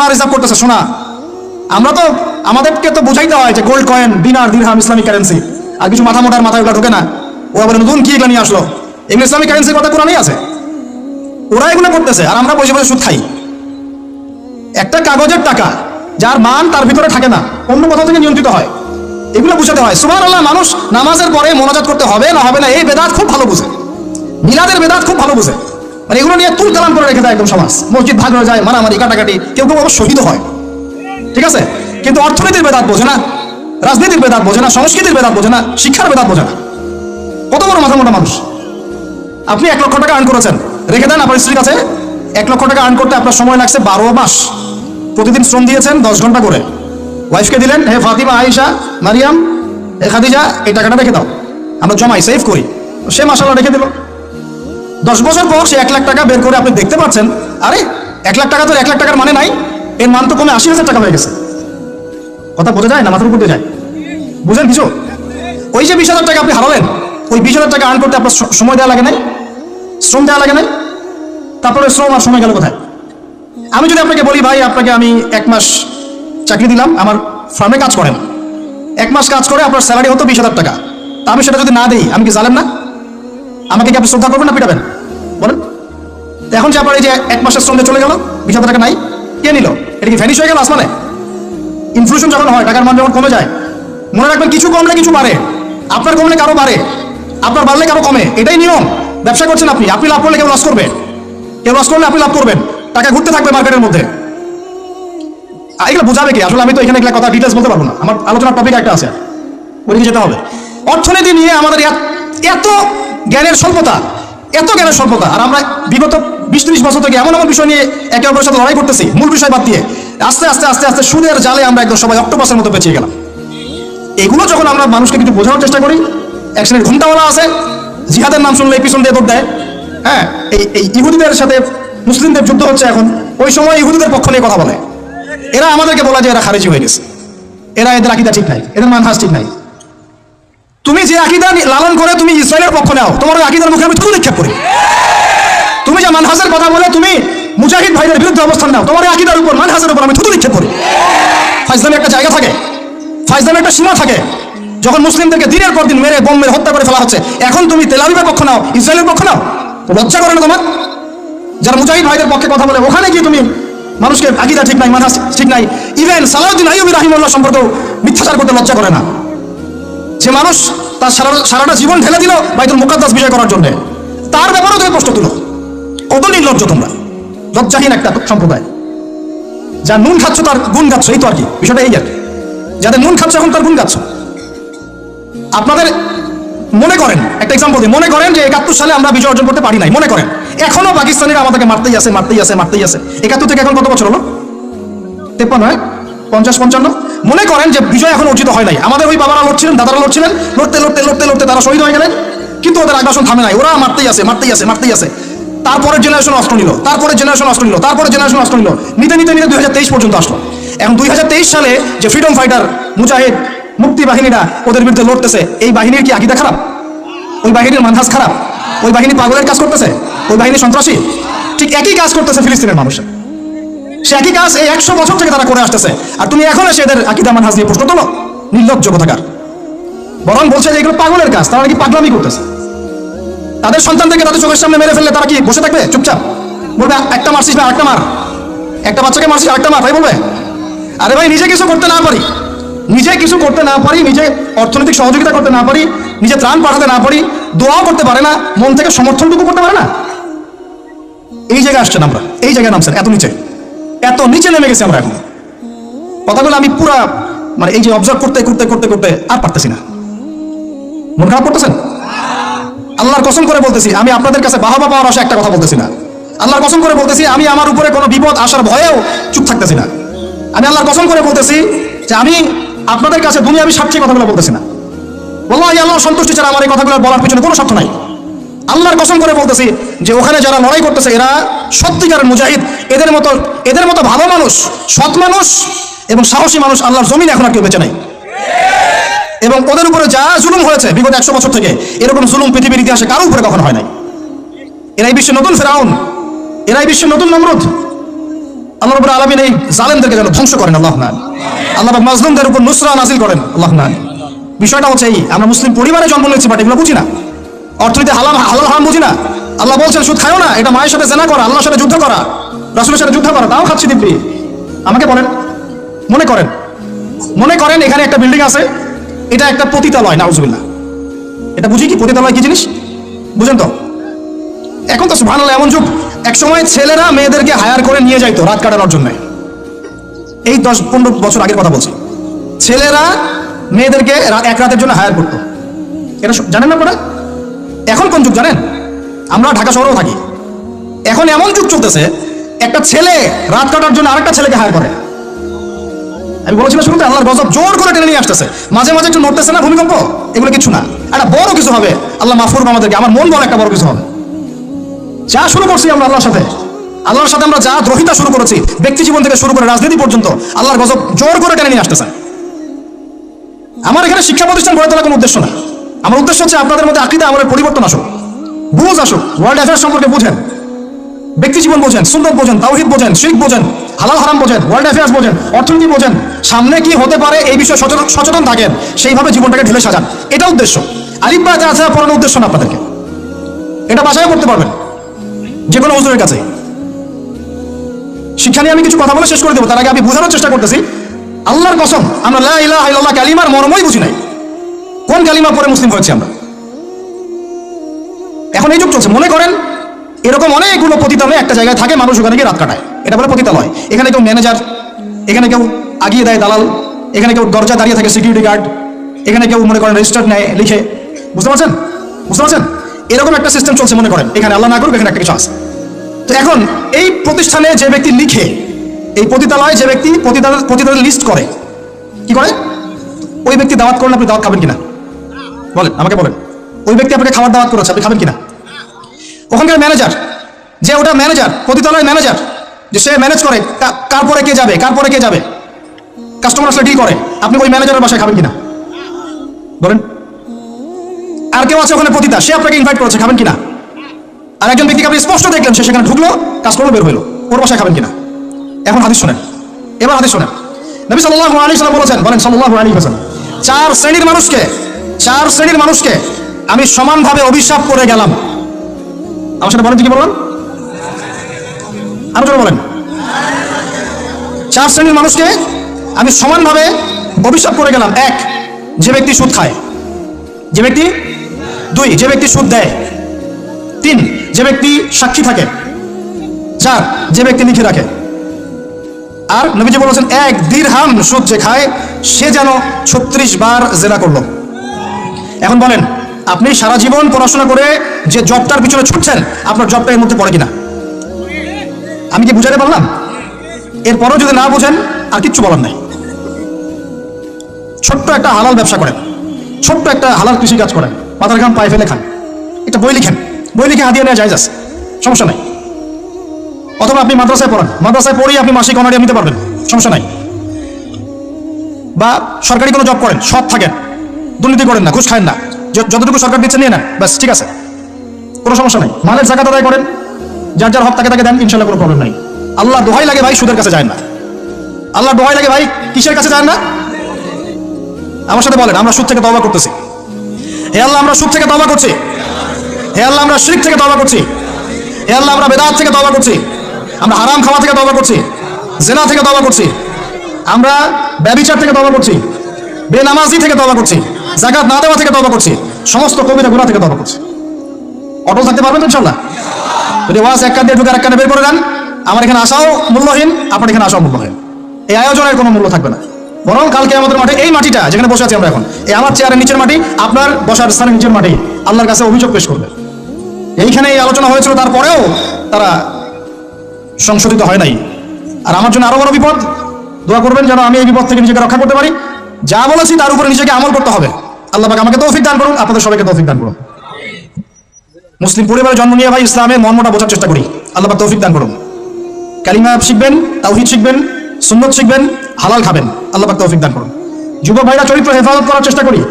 সোনা রিজার্ভ করতেছে সোনা আমরা তো, আমাদেরকে তো বুঝাইতে হয় যে গোল্ড কয়েন দিনার দিরহাম ইসলামিক কারেন্সি আর কিছু মাথা মোটার মাথায় ওটা ঢোকে না। ওরা বলে, নতুন কি এগুলো নিয়ে আসলো? এগুলো ইসলামিক কারেন্সির কথা কোরআনই আছে। ওরা এগুলো করতেছে, আর আমরা বসে বসে সুদ খাই। একটা কাগজের টাকা, যার মান তার ভিতরে থাকে না, অন্য কোথাও থেকে নিয়ন্ত্রিত হয়। এগুলো বুঝাতে হয়। সুমান আল্লাহ মানুষ নামাজের পরে মনোজাত করতে হবে, না হবে না, এই বেদাত খুব ভালো বুঝে। মিলাদের বেদাত খুব ভালো বুঝে। মানে এগুলো নিয়ে তুল কালাম করে রেখে দেয় একদম সমাজ। মসজিদ ভাগ হয়ে যায়, মারামারি, কাটাকাটি, কেউ কেউ আবার শহীদ হয়। ঠিক আছে? কিন্তু অর্থনীতির বেদাত বোঝে না, রাজনীতির বেদাত বোঝে না, সংস্কৃতির বেদাত বোঝে না, শিক্ষার বেদাত বোঝে না। কত বড় মাথা মোটা মানুষ। আপনি এক লক্ষ টাকা আর্ন করেছেন। রেখে দেন আপনার স্ত্রীর কাছে। এক লক্ষ টাকা আর্ন করতে আপনার সময় লাগছে বারো মাস। প্রতিদিন শ্রম দিয়েছেন দশ ঘণ্টা করে। ওয়াইফকে দিলেন, হে ফাতিমা, আয়েশা, মারিয়াম হে খাদিজা, এই টাকাটা রেখে দাও। আমরা জমাই সেভ করি। সে মাসাল্লাহ রেখে দিল। দশ বছর পর সে এক লাখ টাকা বের করে আপনি দেখতে পাচ্ছেন। আরে, এক লাখ টাকা তো এক লাখ টাকার মানে নাই। এর মান তো কমে আশি হাজার টাকা হয়ে গেছে। কথা বোঝা যায় না? মাথার উপর যায়। বুঝেন কিছু? ওই যে বিশ হাজার টাকা আপনি হারালেন, ওই বিশ হাজার টাকা আর্ন করতে আপনার সময় দেওয়া লাগে নাই? শ্রম দেওয়া লাগে নাই? তারপরে শ্রম আর সময় গেল কোথায়? আমি যদি আপনাকে বলি, ভাই, আপনাকে আমি এক মাস চাকরি দিলাম, আমার ফার্মে কাজ করেন। এক মাস কাজ করে আপনার স্যালারি হতো বিশ হাজার টাকা। তা আমি সেটা যদি না দিই, আমি কি জানেন না? আমাকে কি আপনি শ্রদ্ধা করবেন না পিটাবেন? এখন যে আপনার এই যে এক মাসের শ্রমে চলে গেল, বিশ হাজার টাকা নাই, কে নিল? এটা কি ভ্যানিশ হয়ে গেল আসমানে? ইনফ্লেশন যখন হয়, টাকার মান যখন কমে যায়, মনে রাখবেন কিছু কমলে কিছু বাড়ে, আপনার কমলে কারও বাড়ে, আপনার বাড়লে কারও কমে, এটাই নিয়ম। ব্যবসা করছেন আপনি আপনি লাভ করলে কেউ লস করবে। কেউ লস করলে আপনি লাভ করবেন, টাকা ঘুরতে থাকবে মার্কেটের মধ্যে। এগুলো বোঝাবে কি? আসলে আমি তো এখানে এগুলো কথা ডিটেলস বলতে পারব না। আমার আলোচনার টপিক একটা আছে ওইদিকে যেতে হবে। অর্থনীতি নিয়ে আমাদের এত জ্ঞানের স্বল্পতা এত জ্ঞানের স্বল্পতা আর আমরা বিগত বিশ ত্রিশ বছর থেকে এমন এমন বিষয় নিয়ে একে অপরের সাথে লড়াই করতেছি, মূল বিষয় বাদ দিয়ে। আস্তে আস্তে আস্তে আস্তে সুদের জালে আমরা একদম সবাই অক্টোপাসের মতো পেঁচিয়ে গেলাম। এগুলো যখন আমরা মানুষকে কিছু বোঝানোর চেষ্টা করি এক শ্রেণির ঘুমটাওয়ালা আছে, জিহাদের নাম শুনলে পিছন দিয়ে দৌড় দেয়। হ্যাঁ এই এই ইহুদিদের সাথে মুসলিমদের যুদ্ধ হচ্ছে এখন, ওই সময় ইহুদিদের পক্ষ নিয়ে কথা বলে। এরা আমাদেরকে বলা যে এরা খারিজি হয়ে গেছে। এরা এদের আকিদা ঠিক নাই, এদের মানহাস ঠিক নাই। তুমি যে আকিদা লালন করে তুমি ইসরায়েলের পক্ষ নাও, তোমার ওই আকিদার মুখে আমি থুতু নিক্ষেপ করি। তুমি যে মানহাজের কথা বলে তুমি মুজাহিদ ভাইদের বিরুদ্ধে অবস্থান নাও, তোমার ওই আকিদার উপর, মানহাজের উপর আমি থুতু নিক্ষেপ করি। ফাইজলামে একটা জায়গা থাকে, ফাইজলামে একটা সীমা থাকে, যখন মুসলিমদেরকে দিনের পর দিন মেরে, বোম মেরে হত্যা করে ফেলা হচ্ছে, এখন তুমি তেলাবিবের পক্ষ নাও, ইসরায়েলের পক্ষ নাও? লজ্জা করে না তোমার? যারা মুজাহিদ ভাইদের পক্ষে কথা বলে, ওখানে গিয়ে তুমি মানুষকে আকিদা ঠিক নাই, মানহাজ ঠিক নাই। ইভেন সালাউদ্দিন আইয়ুবী রাহিমুল্লাহ সম্পর্কেও মিথ্যাচার করতে লজ্জা করে না। যে মানুষ তার সারা সারাটা জীবন ঢেলে দিল বাইতুল মুকাদ্দাস বিজয় করার জন্য। তার ব্যাপারেও তুমি প্রশ্ন তুলো। কত নির্লজ্জ তোমরা? লজ্জাহীন একটা সম্প্রদায়। যা নুন খাচ্ছ তার গুণ গাচ্ছ, এই তো আর কি, বিষয়টা এই আর কি। যাদের নুন খাচ্ছ, এখন তার গুণ গাচ্ছ। আপনাদের মনে করেন, একটা এক্সাম্পল দিই মনে করেন যে একাত্তর সালে আমরা বিজয় অর্জন করতে পারি নাই, মনে করেন। এখনও পাকিস্তানিরা আমাদেরকে মারতেই আছে মারতেই আছে মারতেই আছে একাত্তর থেকে এখন কত বছর হলো? তেপ্পান্ন, হয়? পঞ্চাশ, পঞ্চান্ন? মনে করেন যে বিজয় এখন অর্জিত হয় নাই। আমাদের ওই বাবারা লড়ছিলেন, দাদারা লড়ছিলেন, লড়তে লড়তে লড়তে লড়তে তারা শহীদ হয়ে গেলেন। কিন্তু ওদের আগ্রাসন থামে নাই। ওরা মারতেই আছে মারতেই আছে মারতেই আছে। তারপরের জেনারেশন অস্ত্র নিল তারপরে জেনারেশন অস্ত্র নিল তারপরে জেনারেশন অস্ত্র নিল। নিতে নিতে নিতে দুই হাজার তেইশ পর্যন্ত আসলো। এখন দুই হাজার তেইশ সালে যে ফ্রিডম ফাইটার মুজাহিদ, মুক্তি বাহিনীরা ওদের বিরুদ্ধে লড়তেছে, এই বাহিনীর কি আকিদা খারাপ? ওই বাহিনীর মানহাজ খারাপ? ওই বাহিনী পাগলের কাজ করতেছে? ওই বাহিনী সন্ত্রাসী? ঠিক একই কাজ করতেছে ফিলিস্তিনের মানুষের। সে একই কাজ এই একশো বছর থেকে তারা করে আসতেছে। আর তুমি এখন এসে এদের আকিদা মানহাজ নিয়ে প্রশ্ন তোলো। নির্লজ্জ কথাকার। বরং বলছে যে এগুলো পাগলের কাজ, তারা কি পাগলামি করতেছে। তাদের সন্তানদেরকে তাদের চোখের সামনে মেরে ফেললে তারা কি বসে থাকবে? চুপচাপ। বলবে, একটা মারছিস না, আরেকটা মার। একটা বাচ্চাকে মারছিস, আরেকটা মার। তাই বলবে? আরে ভাই, নিজে কিছু করতে না পারি। নিজে কিছু করতে না পারি, নিজে অর্থনৈতিক সহযোগিতা করতে না পারি, নিজে ত্রাণ পাঠাতে না পারি, দোয়াও করতে পারে না, মন থেকে সমর্থনটুকু করতে পারে না। এই জায়গায় আসছেন আমরা, এই জায়গায় নামছেন, এত নিচে। এত নিচে নেমে গেছি আমরা এখন। কথাগুলো আমি পুরা মানে এই যে অবজার্ভ করতে করতে করতে করতে আর পারতেছি না। মন খারাপ করতেছেন? আল্লাহর কসম করে বলতেছি, আমি আপনাদের কাছে বাহাবা পাওয়ার আশা একটা কথা বলতেছি না। আল্লাহর কসম করে বলতেছি, আমি আমার উপরে কোনো বিপদ আসার ভয়েও চুপ থাকতেছি না। আমি আল্লাহর কসম করে বলতেছি যে আমি আপনাদের কাছে দুনিয়া আমি স্বার্থে কথাগুলো বলতেছি না। বলল আল্লাহ সন্তুষ্টি ছাড়া আমার এই কথাগুলো বলার পিছনে কোনো স্বার্থ নাই। আল্লাহর কসম করে বলতেছি যে ওখানে যারা লড়াই করতেছে, এরা সত্যিকারের মুজাহিদ। এদের মতো এদের মতো ভালো মানুষ, সৎ মানুষ এবং সাহসী মানুষ আল্লাহর জমিন এখন আর কেউ বেঁচে নাই। এবং ওদের উপরে যা জুলুম হয়েছে বিগত একশো বছর থেকে, এরকম জুলুম পৃথিবীর ইতিহাসে কারও উপরে কখনো হয় নাই। এরাই বিশ্বের নতুন ফেরাউন, এরাই বিশ্বের নতুন নমরুদ। আল্লাহ রবুল আলমিন এই জালেমদেরকে যেন ধ্বংস করেন, আল্লাহ না আল্লাহ মাজলুমদের উপর নুসরা নাজিল করেন, আল্লাহ না বিষয়টা হচ্ছে এই, আমরা মুসলিম পরিবারে জন্ম নিয়েছি, বাট এগুলো বুঝি না। অর্থনীতি হালাল হালাল হারাম বুঝি না। আল্লাহ বলছেন, সুদ খায়ও না, এটা মায়ের সাথে জেনা করা, আল্লাহর সাথে যুদ্ধ করা, রাসুলের সাথে যুদ্ধ করা তাও খাচ্ছি দিব্যি। আমাকে বলেন, মনে করেন মনে করেন এখানে একটা বিল্ডিং আছে, এটা একটা পতিতালয়, নাউজুবিল্লাহ। এটা বুঝি কি পতিতালয় কি জিনিস? বুঝেন তো? এখন তো ভালো এমন যুগ এক সময় ছেলেরা মেয়েদেরকে হায়ার করে নিয়ে যাইতো রাত কাটানোর জন্য। এই দশ, পনেরো বছর আগের কথা বলছি। ছেলেরা মেয়েদেরকে এক রাতের জন্য হায়ার করতো। এটা জানেন না আপনারা? এখন কোন যুগ জানেন? আমরা ঢাকা শহরেও থাকি। এখন এমন যুগ চলতেছে, একটা ছেলে রাত কাটার জন্য আরেকটা ছেলেকে হায়ার করে। আমি বলেছিলাম শুরুতে, আল্লাহর গজব জোর করে টেনে নিয়ে আসতেছে। মাঝে মাঝে একটু নড়তেছে না ভূমিকম্প? এগুলো কিছু না। একটা বড় কিছু হবে। আল্লাহ মাফুর আমাদেরকে, আমার মন বলে একটা বড় কিছু হবে। যা শুরু করছি আমরা আল্লাহর সাথে। আল্লাহর সাথে আমরা যা দ্রোহিতা শুরু করেছি, ব্যক্তি জীবন থেকে শুরু করে রাজনীতি পর্যন্ত, আল্লাহর গজব জোর করে টেনে নিয়ে আসতেছে। আমার এখানে শিক্ষা প্রতিষ্ঠান গড়ে তোলার কোনো উদ্দেশ্য না। আমার উদ্দেশ্য হচ্ছে আপনাদের মধ্যে আকিদা, আমাদের পরিবর্তন আসুক। বুঝ আসুক ওয়ার্ল্ড অ্যাফেয়ার্স সম্পর্কে বুঝেন। ব্যক্তি জীবন বোঝেন, সুন্দর বোঝেন, তাওহিদ বোঝেন, শিখ বোঝেন, হালাল হারাম বোঝেন ওয়ার্ল্ড অ্যাফেয়ার্স বোঝেন, অর্থনীতি বোঝেন, সামনে কি হতে পারে এই বিষয়ে সচেতন সচেতন থাকেন, সেইভাবে জীবনটাকে ঢেলে সাজান। এটা উদ্দেশ্য। আলিফ বা আছে পড়ানোর উদ্দেশ্য না আপনাদেরকে। এটা বাসায় করতে পারবেন। যে কোনো হুজুরের কাছে। শিক্ষা নিয়ে আমি কিছু কথা বলে শেষ করে দেবো, তার আগে আমি বোঝানোর চেষ্টা করতেছি। আল্লাহর কসম, আমরা লা ইলাহা ইল্লাল্লাহ কালিমার মর্মই বুঝি নাই। কোন কালিমা পরে মুসলিম হয়েছে আমরা? এখন এই যুগ চলছে। মনে করেন, এরকম অনেকগুলো পতিতালয় একটা জায়গায় থাকে, মানুষ ওখানে গিয়ে রাত কাটায়। এটা বলে পতিতালয়। এখানে কেউ ম্যানেজার, এখানে কেউ আগিয়ে দেয় দালাল, এখানে কেউ দরজা দাঁড়িয়ে থাকে সিকিউরিটি গার্ড এখানে কেউ মনে করেন রেজিস্টার নেয়, লিখে। বুঝতে পারছেন? বুঝতে পারছেন? এরকম একটা সিস্টেম চলছে, মনে করেন। এখানে আল্লাহ না করুক, এখানে একটা কিছু আছে। তো এখন এই প্রতিষ্ঠানে যে ব্যক্তি লিখে, এই পতিতালয়ে যে ব্যক্তি পতিতালয় পতিতালয় লিস্ট করে, কি করে? ওই ব্যক্তি দাওয়াত করেন আপনি দাওয়াত খাবেন কিনা? বলেন, আমাকে বলেন। ওই ব্যক্তি আপনাকে খাবার দাওয়াত করেছে, আপনি খাবেন কিনা? ওখানকার ম্যানেজার যে ওটা ম্যানেজার পতিতালয় ম্যানেজার যে সে ম্যানেজ করে, কা- কার পরে কে যাবে, কার পরে কে যাবে? কাস্টমার আসলে ডিল করে? আপনি ওই ম্যানেজারের বাসায় খাবেন কিনা? বলেন। আর কেউ আছে ওখানে পতিতা সে আপনাকে ইনভাইট করেছে, খাবেন কিনা? আর একজন ব্যক্তিকে আপনি স্পষ্ট দেখলেন, সে সেখানে ঢুকলো কাজ করল বের হইল ওর বাসায় খাবেন কিনা? এখন হাদিস শোনেন, এবার হাদিস শোনেন। নবী সাল্লাল্লাহু আলাইহি সাল্লাম বলেছেন, বলেন সাল্লাল্লাহু আলাইহি ওয়াসাল্লাম, চার শ্রেণির মানুষকে চার শ্রেণির মানুষকে আমি সমানভাবে অভিশাপ করে গেলাম। আমার সাথে বলেন কি বলবেন আরও বলেন। চার শ্রেণির মানুষকে আমি সমানভাবে অভিশাপ করে গেলাম। এক, যে ব্যক্তি সুদ খায়। যে ব্যক্তি, দুই, যে ব্যক্তি সুদ দেয়। তিন, যে ব্যক্তি সাক্ষী থাকে। চার, যে ব্যক্তি লিখে রাখে। আর নবীজি বলেছেন, এক দীর্হাম সুদ যে খায়, সে যেন ছত্রিশ বার জেনা করল। এখন বলেন, আপনি সারা জীবন পড়াশোনা করে যে জবটার পিছনে ছুটছেন, আপনার জবটা এর মধ্যে পড়ে কিনা? আমি কি বুঝাতে পারলাম? এরপরও যদি না বুঝেন, আর কিচ্ছু বলার নাই। ছোট্ট একটা হালাল ব্যবসা করেন। ছোট্ট একটা হালাল কৃষি কাজ করেন। মাথার ঘাম পায়ে ফেলে খান। একটা বই লিখেন। বই লিখে হাতিয়ে নেওয়া যায় আছে। সমস্যা নাই। অথবা আপনি মাদ্রাসায় পড়ান। মাদ্রাসায় পড়েই আপনি মাসিক অনারিয়া নিতে পারবেন। সমস্যা নাই। বা সরকারি কোনো জব করেন, সৎ থাকেন। দুর্নীতি করেন না, ঘুষ খায়েন না। যতটুকু সরকার দিচ্ছে নিয়ে নেন, ব্যাস, ঠিক আছে। কোনো সমস্যা নাই। মালের জাকাত আদায় করেন, যার যার হক তাকে তাকে দেন, ইনশাল্লাহ কোনো প্রবলেম নাই। আল্লাহ দোহাই লাগে ভাই সুদের কাছে যায় না। আল্লাহ দোহাই লাগে ভাই কিসের কাছে যায় না? আমার সাথে বলেন, আমরা সুদ থেকে তবা করতেছি। হে আল্লাহ, আমরা সুদ থেকে তবা করছি। হে আল্লাহ, আমরা শিখ থেকে তবা করছি। হে আল্লাহ, আমরা বেদাত থেকে তবা করছি। আমরা হারাম খাওয়া থেকে তবা করছি। জেনা থেকে তবা করছি। আমরা ব্যবিচার থেকে তবা করছি। বেনামাজি থেকে তবা করছি। জাকাত না দেওয়া থেকে তবা করছি। সমস্ত কবিরা গুণা থেকে তবা করছি। অটল থাকতে পারবেন ইনশাল্লাহ যদি ওয়াজ এক কান দিয়ে ঢুকে এক কানে বের করে দেন, আমার এখানে আসাও মূল্যহীন, আপনার এখানে আসাও মূল্যহীন। এই আয়োজনের কোনো মূল্য থাকবে না। বরং কালকে আমাদের মাঠে এই মাটিটা, যেখানে বসে আছি আমরা এখন, এই আমার চেয়ারের নিচের মাটি, আপনার বসার স্থানের নিচের মাটি, আল্লাহর কাছে অভিযোগ পেশ করবে। এইখানে এই আলোচনা হয়েছিল, তারপরেও তারা সংশোধিত হয় নাই। আর আমার জন্য আরও বড় বিপদ, দোয়া করবেন যেন আমি এই বিপদ থেকে নিজেকে রক্ষা করতে পারি। যা বলেছি তার উপরে নিজেকে আমল করতে হবে। আল্লাহ আমাকে তৌফিক দান করুন, আপনাদের সবাইকে তৌফিক দান করুন। মুসলিম পরিবারে জন্ম নিয়ে ভাই ইসলামের মর্মটা বোঝার চেষ্টা করি। আল্লাহ তৌফিক দান করুন। কালিমা শিখবেন, তাওহিদ শিখবেন, সুন্নত শিখবেন, হালাল খাবেন। আল্লাহ তৌফিক দান করুন। যুবক ভাইরা চরিত্র হেফাজত করার চেষ্টা করি।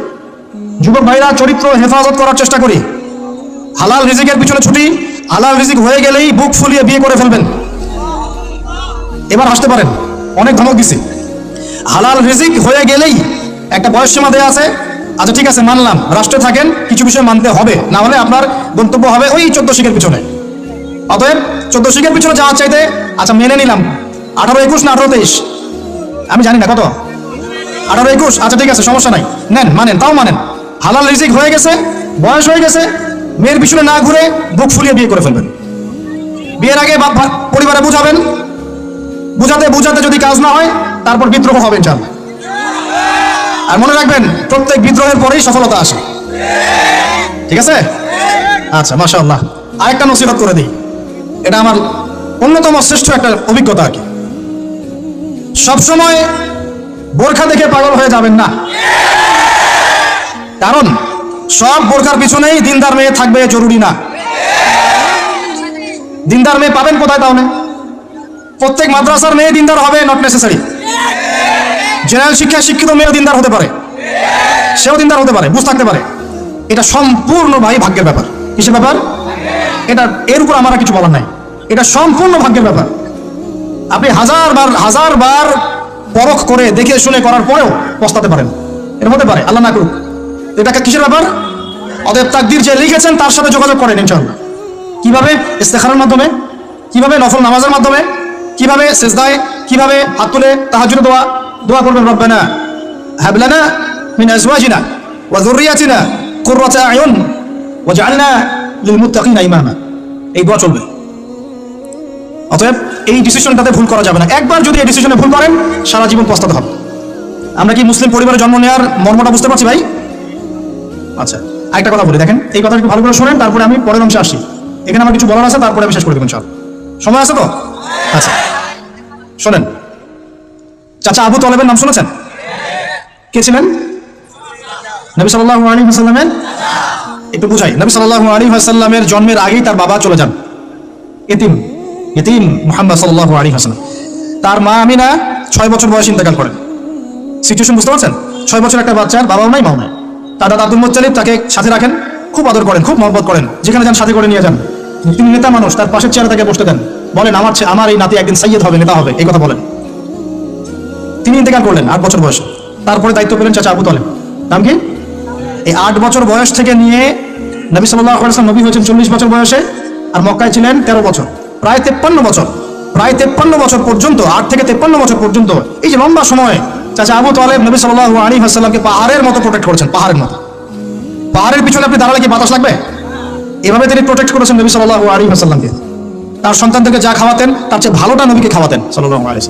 যুবক ভাইরা চরিত্র হেফাজত করার চেষ্টা করি। হালাল রিজিকের পিছনে ছুটি, হালাল রিজিক হয়ে গেলেই বুক ফুলিয়ে বিয়ে করে ফেলবেন। এবার আসতে পারেন, অনেক ধমক দিছি। হালাল রিজিক হয়ে গেলেই একটা বয়স সীমা দেওয়া আছে। আচ্ছা ঠিক আছে, মানলাম। রাষ্ট্রে থাকেন, কিছু বিষয় মানতে হবে। না হলে আপনার গন্তব্য হবে ওই চোদ্দ শিখের পিছনে। অতএব চোদ্দ শিখের পিছনে যাওয়ার চাইতে আচ্ছা মেনে নিলাম। আঠারো একুশ না আঠারো তেইশ? আমি জানি না, কত? আঠারো একুশ? আচ্ছা ঠিক আছে, সমস্যা নাই। নেন, মানেন, তাও মানেন। হালাল রিজিক হয়ে গেছে, বয়স হয়ে গেছে, মেয়ের পিছনে না ঘুরে বুক ফুলিয়ে বিয়ে করে ফেলবেন। বিয়ের আগে পরিবারে বুঝাবেন। বুঝাতে বুঝাতে যদি কাজ না হয় তারপর বিদ্রোহ হবে চাল আর মনে রাখবেন, প্রত্যেক বিদ্রোহের পরেই সফলতা আসে। ঠিক আছে? আচ্ছা মাশাআল্লাহ। আরেকটা নসিহত করে দিই। এটা আমার অন্যতম শ্রেষ্ঠ একটা অভিজ্ঞতা আর কি। সবসময় বোরখা দেখে পাগল হয়ে যাবেন না। কারণ, সব বোরখার পিছনেই দিনদার মেয়ে থাকবে জরুরি না। দিনদার মেয়ে পাবেন কোথায় তাহলে? প্রত্যেক মাদ্রাসার মেয়ে দিনদার হবে নট নেসেসারি জেনারেল শিক্ষায় শিক্ষিত মেয়েও দিনদার হতে পারে। সেও দিনদার হতে পারে, বুঝ থাকতে পারে। এটা সম্পূর্ণ ভাই ভাগ্যের ব্যাপার। কিসের ব্যাপার? এটা, এর উপর আমার কিছু বলার নাই। এটা সম্পূর্ণ ভাগ্যের ব্যাপার। আপনি হাজার বার হাজার বার পরখ করে দেখে শুনে করার পরেও পস্তাতে পারেন। এটা হতে পারে, আল্লাহ না করুক। এটা কিসের ব্যাপার? অতএব তাকদির যে লিখেছেন, তার সাথে যোগাযোগ করেন, ইনশাআল্লাহ। কীভাবে? ইস্তেখারের মাধ্যমে। কীভাবে নফল নামাজের মাধ্যমে? কীভাবে সেজদায়? কীভাবে হাত তুলে তাহাজুদ দোয়া? দোয়া করবেন রব্বানা। হাবলানা মিন আজওয়াজিনা ওয়া যুররিয়াতিনা কুররাতা আয়ুন ওয়াজআলনা লিল মুত্তাকিনা ইমামা। এই দোয়া চলবে। অতএব এই ডিসিশনটাতে ভুল করা যাবে না। একবার যদি এই ডিসিশনে ভুল করেন, সারা জীবন পস্তাতে হবে। আমরা কি মুসলিম পরিবারে জন্ম নেওয়ার মর্মটা বুঝতে পারছি ভাই? আচ্ছা আরেকটা কথা বলি। দেখেন, এই কথা একটু ভালো করে শোনেন, তারপরে আমি পরের অংশে আসি। এখানে আমার কিছু বলার আছে, তারপরে আমি শেষ করে দেবেন চল সময় আছে তো? আচ্ছা শোনেন। চাচা আবু তলেবের নাম শুনেছেন? কে ছিলেন? নবী সাল্লাল্লাহু আলাইহি ওয়াসাল্লামের? একটু বুঝাই। নবী সাল্লাল্লাহু আলাইহি ওয়াসাল্লামের জন্মের আগেই তার বাবা চলে যান। এতিম। এতিম মুহাম্মদ সাল্লাল্লাহু আলাইহি ওয়াসাল্লাম। তার মা আমিনা ছয় বছর বয়সে ইন্তেকাল করেন। সিচুয়েশন বুঝতে পারছেন? ছয় বছর একটা বাচ্চার বাবাও নাই মাও নাই তার দাদা আব্দুল মুত্তালিব তাকে সাথে রাখেন, খুব আদর করেন, খুব মহব্বত করেন। যেখানে যান, সাথে করে নিয়ে যান। তিনি নেতা মানুষ, তার পাশের চেয়ারে তাকে বসতে দেন। বলেন, আমার আমার এই নাতি একদিন সাইয়েদ হবে, নেতা হবে। এই কথা বলেন। ইন্তেকাল করলেন, আট বছর বয়সে। তারপরে দায়িত্ব পেলেন চাচা আবু তলেব। নাম কি? এই আট বছর বয়স থেকে নিয়ে নবী আলাইহি নবী হয়েছেন চল্লিশ বছর বয়সে আর মক্কায় ছিলেন তেরো বছর। প্রায় তেপ্পান্ন বছর। প্রায় তেপ্পান্ন বছর পর্যন্ত, আট থেকে তেপ্পান্ন বছর পর্যন্ত, এই যে লম্বা সময় চাচা আবু তালেব নবী সাল্লাহ আলী হাসাল্লামকে পাহাড়ের মতো প্রোটেক্ট করেছেন, পাহাড়ের মতো। পাহাড়ের পিছনে আপনি দাঁড়ালে কি বাতাস লাগবে? এভাবে তিনি প্রোটেক্ট করেছেন নবী সাল্লাহ আলী হাসাল্লামকে তার সন্তানদেরকে যা খাওয়াতেন, তার চেয়ে ভালোটা নবীকে খাওয়াতেন সাল্লাহ আলী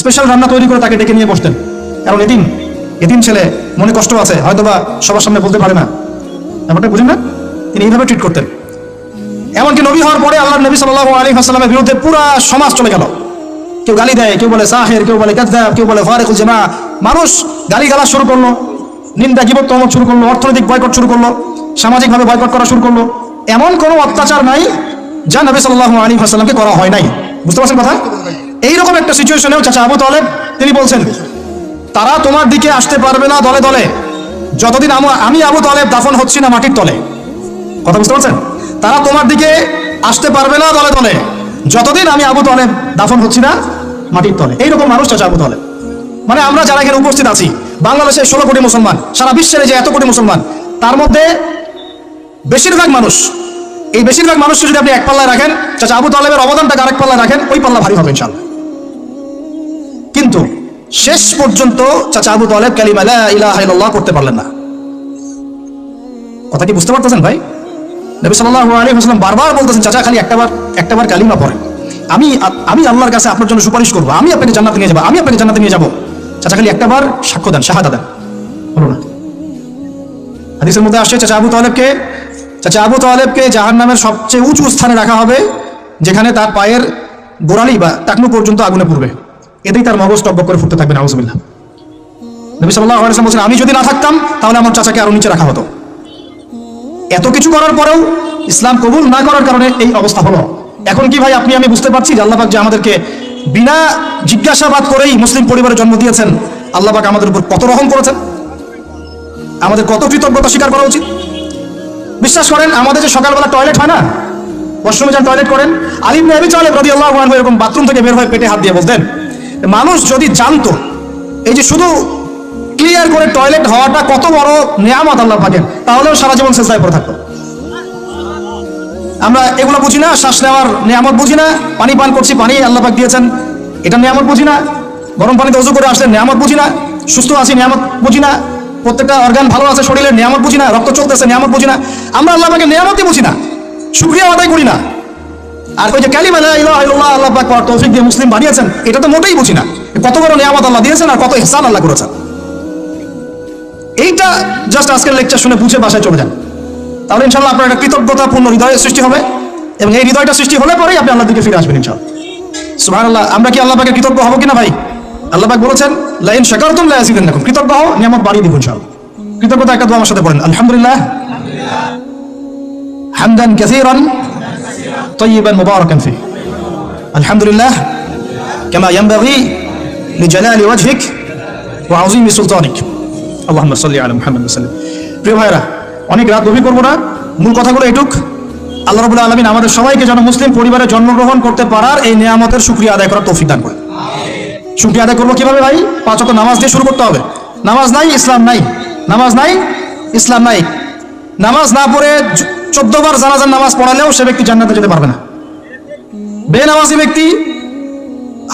স্পেশাল রান্না তৈরি করে তাকে ডেকে নিয়ে বসতেন। কারণ এদিন এদিন ছেলে, মনে কষ্ট আছে হয়তো বা সবার সামনে বলতে পারে না। ব্যাপারটা বুঝেন না? তিনি এইভাবে ট্রিট করতেন। এমনকি নবী হওয়ার পরে আল্লাহ নবী সাল্লাহ আলী হাসালামের বিরুদ্ধে পুরা সমাজ চলে গেল। কেউ গালি দেয়, কেউ বলে সাহের, কেউ বলে গাদ্দাব কেউ বলে ফারেকুল জামা মানুষ গালি গালা শুরু করল, নিন্দা, গিবত শুরু করল, অর্থনৈতিক বয়কট শুরু করল, সামাজিকভাবে বয়কট করা শুরু করল। এমন কোনো অত্যাচার নাই যা নবী সাল্লাহ আলী হাসালামকে করা হয় নাই। বুঝতে পারছেন কথা? এইরকম একটা সিচুয়েশনেও চাচা আবু তালেব, তিনি বলছেন, তারা তোমার দিকে আসতে পারবে না দলে দলে। যতদিন আমা- আবু তালেব দাফন হচ্ছি না মাটির তলে। কথা বুঝতে পারছেন? তারা তোমার দিকে আসতে পারবে না দলে দলে। যতদিন আমি আবু তালেব দাফন হচ্ছি না মাটির তলে। এইরকম মানুষ চাচা আবু তালেব। মানে আমরা যারা এখানে উপস্থিত আছি বাংলাদেশে ষোলো কোটি মুসলমান, সারা বিশ্বের যে এত কোটি মুসলমান, তার মধ্যে বেশিরভাগ মানুষ এই বেশিরভাগ মানুষকে যদি আপনি এক পাল্লায় রাখেন, চাচা আবু তালেবের অবদানটাকে আরেক পাল্লায় রাখেন, ওই পাল্লা ভারী হবে ইনশাল্লাহ কিন্তু শেষ পর্যন্ত চাচা আবু তালেব কালিমা লা ইলাহা করতে পারলেন না। কথা কি বুঝতে পারতেছেন ভাই? নবী সাল্লাল্লাহু আলাইহি ওয়াসাল্লাম বারবার বলতেছেন, চাচা, খালি একটাবার একটাবার কালিমা পড়েন। আমি আমি আল্লাহর কাছে আপনার জন্য সুপারিশ করব। আমি আপনাকে জান্নাতে নিয়ে যাব, আমি আপনাকে জান্নাতে নিয়ে যাব। চাচা, খালি একটাবার সাক্ষ্য দেন, শাহাদা দেন। হলো না। হাদিসের মধ্যে আসছে, চাচা আবু তালেবকে চাচা আবু তালেবকে জাহান নামের সবচেয়ে উঁচু স্থানে রাখা হবে, যেখানে তার পায়ের গোড়ালি বা টাকনু পর্যন্ত আগুনে পড়বে। এতেই তার মগজ টকবক করে ফুটতে থাকবে, নাউজুবিল্লাহ। নবী সাল্লাল্লাহু আলাইহি ওয়াসাল্লাম বলছেন, আমি যদি না থাকতাম, তাহলে আমার চাচাকে আরও নিচে রাখা হতো। এত কিছু করার পরেও ইসলাম কবুল না করার কারণে এই অবস্থা হলো। এখন কি ভাই, আপনি আমি বুঝতে পারছি যে আল্লাহবাক যে আমাদেরকে বিনা জিজ্ঞাসাবাদ করেই মুসলিম পরিবারে জন্ম দিয়েছেন আল্লাহবাক আমাদের উপর কত রকম করেছেন। আমাদের কত কৃতজ্ঞতা স্বীকার করা উচিত। বিশ্বাস করেন, আমাদের যে সকালবেলা টয়লেট হয় না? ওয়াশরুমে যান টয়লেট করেন। আলিম নবী চলে রদি আল্লাহ এরকম বাথরুম থেকে বের হয়ে পেটে হাত দিয়ে বলতেন, মানুষ যদি জানতো, এই যে শুধু ক্লিয়ার করে টয়লেট হওয়াটা কত বড় নিয়ামত আল্লাহ পাকের, তাহলেও সারা জীবন শেষদায় পড়ে থাকতো। আমরা এগুলো বুঝি না, শ্বাস নেওয়ার নিয়ামত বুঝি না, পানি পান করছি, পানি আল্লাহ পাক দিয়েছেন এটা নিয়ামত বুঝি না, গরম পানিতে উজু করে আসলে নিয়ামত বুঝি না, সুস্থ আছি, নিয়ামত বুঝি না প্রত্যেকটা অর্গান ভালো আছে, শরীরে নিয়ামত বুঝি না, রক্ত চলতেছে, নিয়ামত বুঝি না। আমরা আল্লাহ পাকে নিয়ামতই বুঝি না, শুক্রিয়া আদায় করি না। আর ওই যে ইলাহা ইল্লাল্লাহ আল্লাহ পাক তৌফিক দিয়ে মুসলিম বানিয়েছেন, এটা তো মোটেই বুঝি না কত বড় নিয়ামত আল্লাহ দিয়েছেন আর কত ইহসান আল্লাহ করেছেন। এইটা জাস্ট আজকের লেকচার শুনে বুঝে বাসায় চলে যান। তাহলে ইনশাল্লাহ আপনার একটা কৃতজ্ঞতাপূর্ণ হৃদয়ের সৃষ্টি হবে এবং এই হৃদয়টা সৃষ্টি হলে পরেই আপনি আল্লাহ দিকে ফিরে আসবেন ইনশাল্লাহ সুবহান আল্লাহ আমরা কি আল্লাহ পাকে কৃতজ্ঞ হব কিনা ভাই? আল্লাহ পাক বলেছেন লাইন শাকারতুম লা ইয়াজিদান্নাকুম কৃতজ্ঞ হও নিয়ামত বাড়িয়ে দিব ইনশাআল্লাহ কৃতজ্ঞতা একটা দোয়া আমার সাথে পড়েন আলহামদুলিল্লাহ হামদান কাসীরান طيبا مباركا فيه الحمد لله كما ينبغي لجلال وجهك وعظيم سلطانك اللهم صل على محمد وسلم প্রিয় ভাইরা অনেক রাত গভীর করবো না মূল কথাগুলো এটুক আল্লাহ রবুল্লাহ আলমিন আমাদের সবাইকে যেন মুসলিম পরিবারে জন্মগ্রহণ করতে পারার এই নিয়ামতের সুক্রিয়া আদায় করার তৌফিক দান করে সুক্রিয়া আদায় করব কীভাবে ভাই? পাঁচ ওয়াক্ত নামাজ দিয়ে শুরু করতে হবে। নামাজ নাই, ইসলাম নাই। নামাজ নাই, ইসলাম নাই। নামাজ না পড়ে চোদ্দ বার জানাজার নামাজ পড়ালেও সে ব্যক্তি জান্নাতে যেতে পারবে না। বেনামাজি ব্যক্তি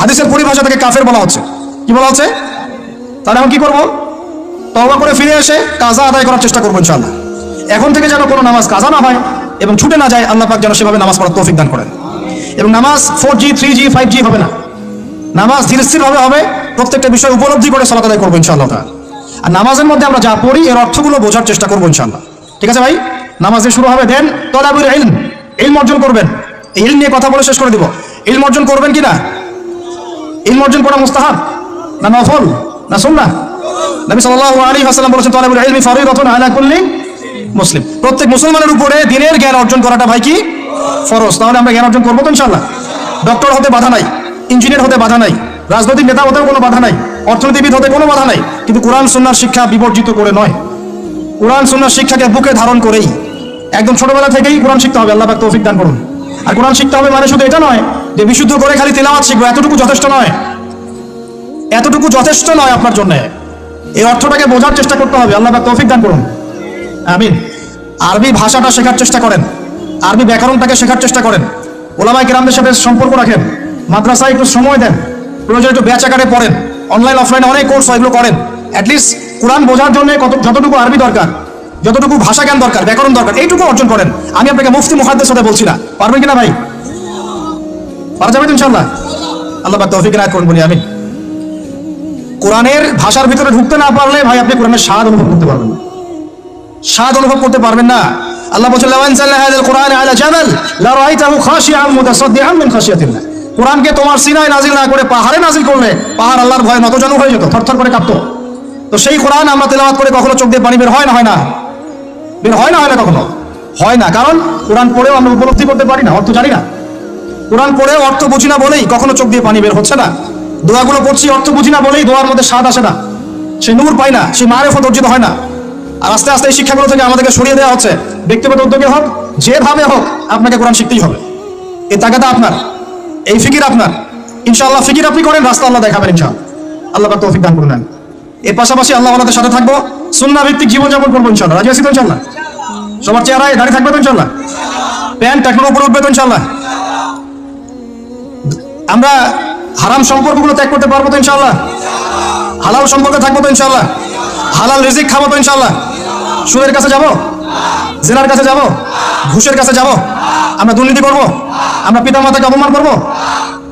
হাদিসের পরিভাষা থেকে কাফের বলা হচ্ছে। কি বলা হচ্ছে? তাহলে আমি কি করব? তওবা করে ফিরে এসে কাজা আদায় করার চেষ্টা করব ইনশাল্লাহ এখন থেকে যেন কোনো নামাজ কাজা না হয় এবং ছুটে না যায়, আল্লাহ পাক যেন সেভাবে নামাজ পড়ার তৌফিক দান করেন। এবং নামাজ four G three G five G হবে না। নামাজ ধীরে স্থিরভাবে হবে, প্রত্যেকটা বিষয় উপলব্ধি করে সলাত আদায় করব ইনশাআল্লাহ। আর নামাজের মধ্যে আমরা যা পড়ি, এর অর্থগুলো বোঝার চেষ্টা করব ইনশাআল্লাহ। ঠিক আছে ভাই? নামাজ শুরু হবে দেন, তদাবুর ইলম। ইলম অর্জন করবেন। ইলম নিয়ে কথা বলে শেষ করে দিব। ইলম অর্জন করবেন কি না? ইলম অর্জন করা মুস্তাহাব না নফল, না সুন্নাহ? নবী সাল্লাল্লাহু আলাইহি ওয়াসাল্লাম বলেছেন তালাবুল ইলমি ফরিদাতুন আলা কুল্লি মুসলিম। প্রত্যেক মুসলমানের উপরে দিনের জ্ঞান অর্জন করাটা ভাই কি? ফরজ। তাহলে আমরা জ্ঞান অর্জন করব তো ইনশাআল্লাহ। ডক্টর হতে বাধা নাই। ইঞ্জিনিয়ার হতে বাধা নাই, রাজনৈতিক নেতা হতেও কোনো বাধা নাই, অর্থনীতিবিদ হতে কোনো বাধা নাই, কিন্তু কোরআন সুন্নাহর শিক্ষা বিবর্জিত করে নয়। কোরআন সুন্নাহর শিক্ষাকে বুকে ধারণ করেই একদম ছোটবেলা থেকেই কোরআন শিখতে হবে, আল্লাহ তৌফিক দান করুন। আর কোরআন শিখতে হবে মানে শুধু এটা নয় যে বিশুদ্ধ করে খালি তেলাওয়াত শিখব, এতটুকু যথেষ্ট নয়। এতটুকু যথেষ্ট নয় আপনার জন্য। এই অর্থটাকে বোঝার চেষ্টা করতে হবে, আল্লাহ পাক তৌফিক দান করুন। আমিন। আরবি ভাষাটা শেখার চেষ্টা করেন, আরবি ব্যাকরণটাকে শেখার চেষ্টা করেন। ওলামাই কেরামদের সাথে সম্পর্ক রাখেন। মাদ্রাসায় একটু সময় দেন। প্রয়োজন একটু ব্যাচ আকারে পড়েন। অনলাইন অফলাইনে অনেক কোর্স হয়, এগুলো করেন। অ্যাটলিস্ট কোরআন বোঝার জন্য কত যতটুকু আরবি দরকার, যতটুকু ভাষা জ্ঞান দরকার, ব্যাকরণ দরকার, এইটুকু অর্জন করেন। আমি আপনাকে মুফতি মুখাদ্দের সাথে বলছি না। পারবেন কিনা ভাই? পারা যাবে ইনশাল্লাহ আল্লাহ পাক তৌফিক রায় করুন বলি আমি কোরআনের ভাষার ভিতরে ঢুকতে না পারলে ভাই আপনি কোরআনের স্বাদ অনুভব করতে পারবেন না। স্বাদ অনুভব করতে পারবেন না। আল্লাহ বলছেন, লাউ আনজালনা হাযাল কুরআন আলা জাবাল, লা রাআইতাহু খাশিআন মুতাসাদ্দিআন মিন খাশিয়াতিল্লাহ। কোরআনকে তোমার সিনায় নাজিল না করে পাহাড়ে নাজিল করলে পাহাড় আল্লাহর ভয়ে নতজানু হয়ে যেত, থরথর করে কাঁপতো। তো সেই কোরআন আমরা তেলাওয়াত করে কখনো চোখ দিয়ে পানি বের হয় না হয় না? বের হয় না হয় না কখনো? হয় না, কারণ কোরআন পড়েও আমরা উপলব্ধি করতে পারি না, অর্থ জানি না। কোরআন পড়ে অর্থ বুঝি না বলেই কখনো চোখ দিয়ে পানি বের হচ্ছে না। দোয়াগুলো পড়ছি, অর্থ বুঝি না বলেই দোয়ার মধ্যে স্বাদ আসে না। সে নূর পায় না, সে মারেফত অর্জিত হয় না। আর আস্তে আস্তে এই শিক্ষাগুলো থেকে আমাদেরকে সরিয়ে দেওয়া হচ্ছে। ব্যক্তিগত উদ্যোগে হোক যেভাবে হোক, আপনাকে কোরআন শিখতেই হবে। এই তাগাদা আপনার। এই ফিকির আপনার। ইনশাআল্লাহ ফিকির আপনি করেন, রাস্তা আল্লাহ দেখাবেন ইনশাআল্লাহ। আল্লাহ পাক তৌফিক দান করুন এর পাশাপাশি আল্লাহ আমাদের সাথে থাকব। সুন্নাহ ভিত্তিক জীবনযাপন করব ইনশাআল্লাহ। রাজি আছি তো ইনশাআল্লাহ? সবার চেহারায় দাঁড়িয়ে থাকবে তো ইনশাআল্লাহ? প্যান্ট টাকনোর উপরে উঠবে তো ইনশাআল্লাহ? আমরা হারাম সম্পর্কগুলো ত্যাগ করতে পারব তো ইনশাআল্লাহ? হালাল সম্পর্কে থাকব তো ইনশাআল্লাহ? হালাল রিজিক খাব তো ইনশাআল্লাহ? সুরের কাছে যাব? জেলার কাছে যাব? ঘুষের কাছে যাব? আমরা দুর্নীতি করব? আমরা পিতা মাতাকে অপমান করব?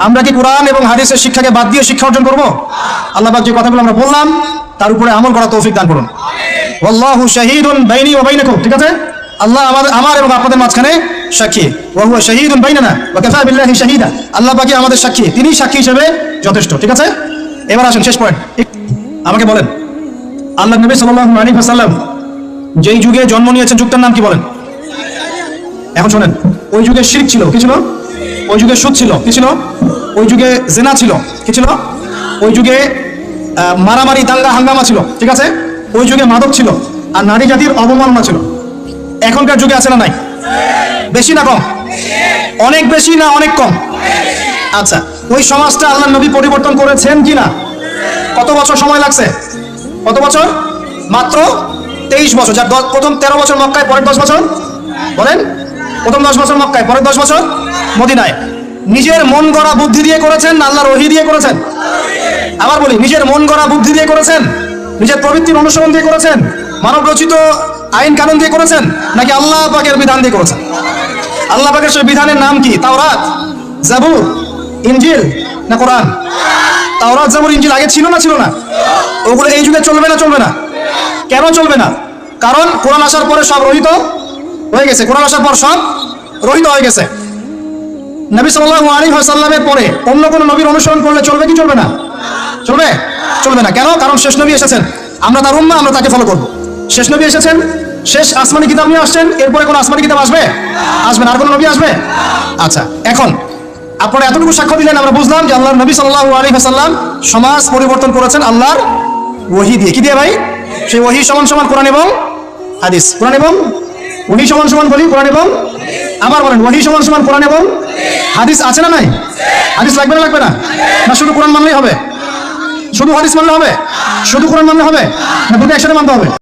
আমরা কি কোরআন এবং হাদিসের শিক্ষাকে বাদ দিয়ে শিক্ষা অর্জন করব? আল্লাহ পাক যে কথাগুলো আমরা বললাম, তার উপরে আমল করা তৌফিক দান করুন। ওয়াল্লাহু শাহীদুন বাইনি ওয়া বাইনাকুম, ঠিক আছে? আল্লাহ আমাদের আমার এবং আপনাদের মাঝখানে সাক্ষী। ওয়া হুয়া শাহীদুন বাইনানা ওয়া কাফা বিল্লাহি শাহীদা। আল্লাহ পাকই আমাদের সাক্ষী। তিনি সাক্ষী হিসেবে যথেষ্ট, ঠিক আছে? এবার আসেন, শেষ পয়েন্ট। আমাকে বলেন, আল্লাহ নবী সাল্লাল্লাহু আলাইহি ওয়াসাল্লাম যেই যুগে জন্ম নিয়েছেন, যুগটার নাম কি বলেন? এখন শোনেন, ওই যুগে শিরক ছিল, কি ছিল? ওই যুগে সুদ ছিল, কি ছিল? ওই যুগে জেনা ছিল, কি ছিল? ওই যুগে মারামারি, দাঙ্গা, হাঙ্গামা ছিল, ঠিক আছে? ওই যুগে মাদক ছিল, আর নারী জাতির অবমাননা ছিল। এখনকার যুগে আছে না নাই? বেশি না কম? অনেক বেশি না অনেক কম? আচ্ছা ওই সমাজটা আল্লাহ নবী পরিবর্তন করেছেন কিনা কত বছর সময় লাগছে? কত বছর? মাত্র তেইশ বছর, যার প্রথম তেরো বছর মক্কায়, পরের দশ বছর? বলেন। প্রথম দশ বছর মক্কায়, পরের দশ বছর মদিনায়। নিজের মন গড়া বুদ্ধি দিয়ে করেছেন না আল্লাহর ওহি দিয়ে করেছেন। আবার বলি, নিজের মন গড়া বুদ্ধি দিয়ে করেছেন? নিজের প্রবৃত্তির অনুসরণ দিয়ে করেছেন? মানব রচিত আইন কানুন দিয়ে করেছেন? নাকি আল্লাহ পাকের বিধান দিয়ে করেছেন? আল্লাহ পাকের সেই বিধানের নাম কি? তাওরাত, জাবুর ইঞ্জিল না কোরআন? তাওরাত, জাবুর, ইনজিল আগে ছিল না ছিল না? ওগুলো এই যুগে চলবে না চলবে না? কেন চলবে না? কারণ কোরআন আসার পরে সব রহিত হয়ে গেছে। কোরআন আসার পর সব রহিত হয়ে গেছে। নবী সাল্লাল্লাহু আলাইহি ওয়াসাল্লামের পরে অন্য কোনো নবীর অনুসরণ করলে চলবে কি চলবে না? চলবে? চলবে না। কেন? কারণ শেষ নবী এসেছেন। আমরা তার উম্মা, আমরা তাকে ফলো করব। শেষ নবী এসেছেন, শেষ আসমানি কিতাব নিয়ে আসছেন, এরপরে কোনো আসমানি কিতাব আসবে? আসবে না। আর কোনো নবী আসবে? আচ্ছা এখন আপনারা এতটুকু সাক্ষ্য দিলেন, আমরা বুঝলাম যে আল্লাহর নবী সাল্লাল্লাহু আলাইহি ওয়াসাল্লাম সমাজ পরিবর্তন করেছেন আল্লাহর ওহি দিয়ে। কি দিয়ে ভাই? সেই ওহি সমান সমান কোরআন এবং হাদিস। কোরআন এবং ওহি সমান সমান বলি কোরআন এবং আবার বলেন, ওহি সমান সমান কোরআন এবং হাদিস আছে না নাই? হাদিস লাগবে না লাগবে না? না, শুধু কোরআন মানলেই হবে? শুধু হাদিস মানলে হবে? শুধু কোরআন মানলে হবে? না, দুটো একসাথে মানতে হবে।